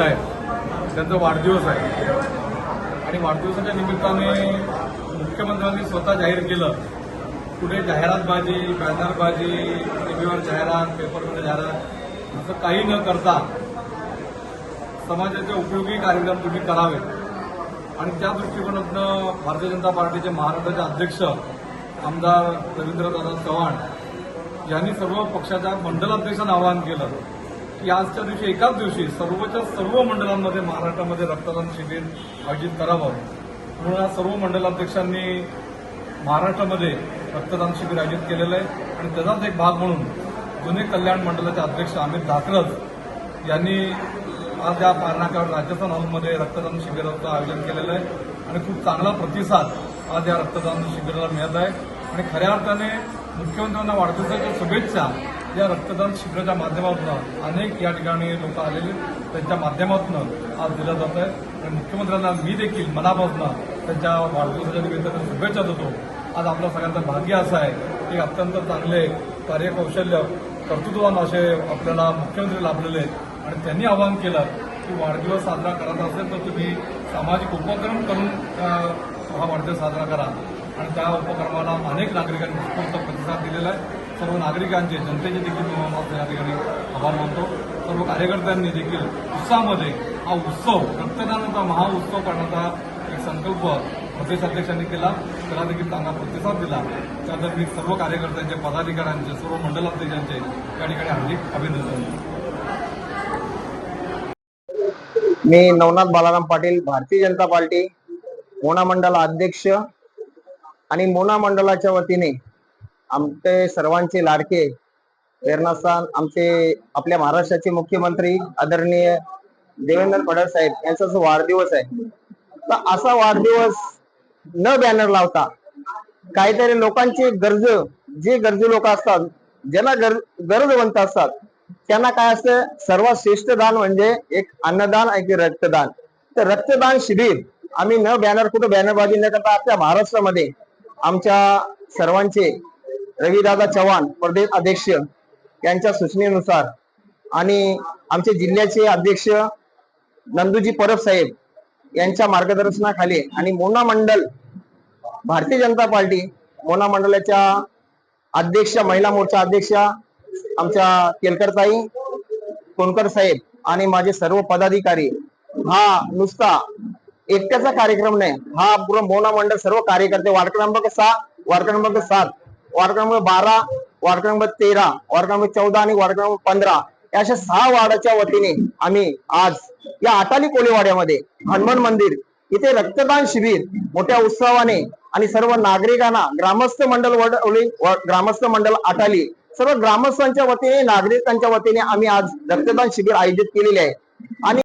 आहेत त्यांचा वाढदिवस आहे. आणि वाढदिवसाच्या निमित्ताने मुख्यमंत्र्यांनी स्वतः जाहीर केलं. कुठे जाहिरातबाजी बॅनरबाजी टीव्हीवर जाहिरात पेपरमध्ये जाहिरात असं काही न करता समाजाचे उपयोगी कार्यक्रम तुम्ही करावे आणि त्या दृष्टिकोनातनं भारतीय जनता पार्टीचे महाराष्ट्राचे अध्यक्ष आमदार रवींद्रदादा चव्हाण यांनी सर्व पक्षाच्या मंडलाध्यक्षांना आवाहन केलं. की आजच्या दिवशी एकाच दिवशी सर्वच्या सर्व मंडळांमध्ये महाराष्ट्रामध्ये रक्तदान शिबिर आयोजित करावं. म्हणून आज सर्व मंडलाध्यक्षांनी महाराष्ट्रामध्ये रक्तदान शिबिर आयोजित केलेलं आहे. आणि त्याचाच एक भाग म्हणून जुने कल्याण मंडळाचे अध्यक्ष अमित धाकरज यांनी आज या पारनाक्यावर राजस्थान हॉलमध्ये रक्तदान शिबिराचं आयोजन केलेलं आहे. आणि खूप चांगला प्रतिसाद आज या रक्तदान शिबिराला मिळत आहे. आणि खऱ्या अर्थाने मुख्यमंत्र्यांना वाढदिवसाच्या शुभेच्छा या रक्तदान शिबिराच्या माध्यमातून अनेक या ठिकाणी लोक आलेले त्यांच्या माध्यमातून आज दिलं जात आहे. आणि मुख्यमंत्र्यांना मी देखील मनापासून त्यांच्या वाढदिवसाच्या निमित्त शुभेच्छा देतो. आज आपल्या सगळ्यांचं भाग्य असं आहे की अत्यंत चांगले कार्यकौशल्य कर्तृत्वान असे आपल्याला मुख्यमंत्री लाभलेले आहेत. आणि त्यांनी आवाहन केलं की वाढदिवस साजरा करायचा असेल तर तुम्ही सामाजिक उपक्रम करून हा वाढदिवस साजरा करा. आणि त्या उपक्रमाला अनेक नागरिकांनी उत्स्फूर्त प्रतिसाद दिलेला आहे. सर्व नागरिकांचे जनतेचे देखील मी माझं या ठिकाणी आभार मानतो. सर्व कार्यकर्त्यांनी देखील उत्साहामध्ये हा उत्सव रक्तदानाचा महाउत्सव करण्याचा एक संकल्प प्रदेशाध्यक्षांनी केला. त्याला देखील चांगला प्रतिसाद दिला. त्यानंतर मी सर्व कार्यकर्त्यांचे पदाधिकाऱ्यांचे सर्व मंडलाध्यक्षांचे या ठिकाणी हार्दिक अभिनंदन. मी नवनाथ बालाराम पाटील भारतीय जनता पार्टी मोना मंडला अध्यक्ष आणि मोना मंडळाच्या वतीने आमचे सर्वांचे लाडके प्रेरणास्थान आमचे आपल्या महाराष्ट्राचे मुख्यमंत्री आदरणीय देवेंद्र फडणवीस साहेब यांचा जो वाढदिवस आहे तर असा वाढदिवस न बॅनर लावता काहीतरी लोकांची गरज जे गरजू लोक असतात ज्यांना गर गरजवंत असतात त्यांना काय असतं? सर्वात श्रेष्ठ दान म्हणजे एक अन्नदान आणि रक्तदान. तर रक्तदान शिबिर आम्ही न बॅनर कुठं बॅनरबाजी न करता आपल्या महाराष्ट्रामध्ये आमच्या सर्वांचे रविदादा चव्हाण प्रदेश अध्यक्ष यांच्या सूचनेनुसार आणि आमचे जिल्ह्याचे अध्यक्ष नंदूजी परब साहेब यांच्या मार्गदर्शनाखाली आणि मोना मंडल भारतीय जनता पार्टी मोना मंडळाच्या अध्यक्ष महिला मोर्चा अध्यक्ष आमच्या केलकरताई कोणकर साहेब आणि माझे सर्व पदाधिकारी हा नुसता एकट्याचा कार्यक्रम नाही. हा पूर्ण मोना मंडळ सर्व कार्यकर्ते वार्ड क्रमांक सहा वार्ड क्रमांक सात वार्ड क्रमांक बारा वार्ड क्रमांक तेरा वार्ड क्रमांक चौदा आणि वार्ड क्रमांक पंधरा या अशा सहा वार्डाच्या वतीने आम्ही आज या आटाली कोलेवाड्यामध्ये हनुमान मंदिर इथे रक्तदान शिबिर मोठ्या उत्सवाने आणि सर्व नागरिकांना ग्रामस्थ मंडळ वडवली ग्रामस्थ मंडळ आटाली सर्व ग्रामस्थांच्या वतीने नागरिकांच्या वतीने आम्ही आज रक्तदान शिबिर आयोजित केलेले आहे. आणि